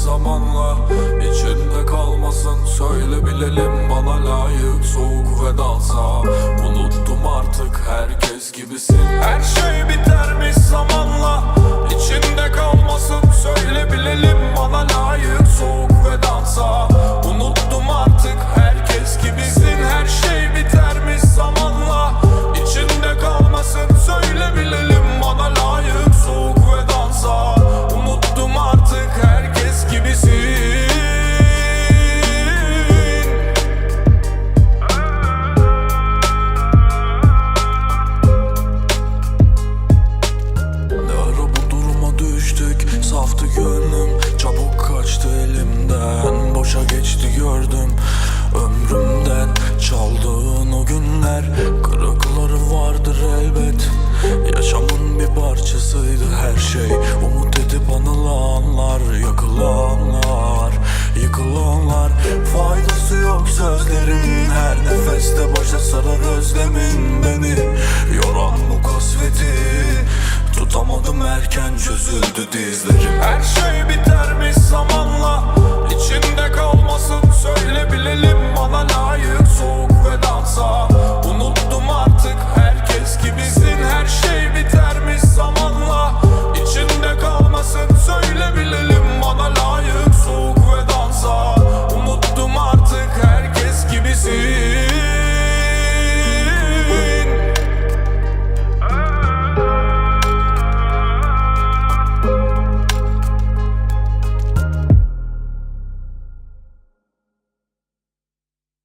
zamanla İçinde kalmasın. Söyle bilelim Bana layık soğuk vedansa Unuttum artık herkes gibisin. Her şey bitermiş günler Kırıkları vardır elbet. Yaşamın bir parçasıydı her şey. Umut edip anılanlar Yakılanlar Yıkılanlar. Faydası yok sözlerin. Her nefeste başa sarar özlemin beni. Yoran bu kasveti. Tutamadım erken çözüldü dizlerim. Her şey biter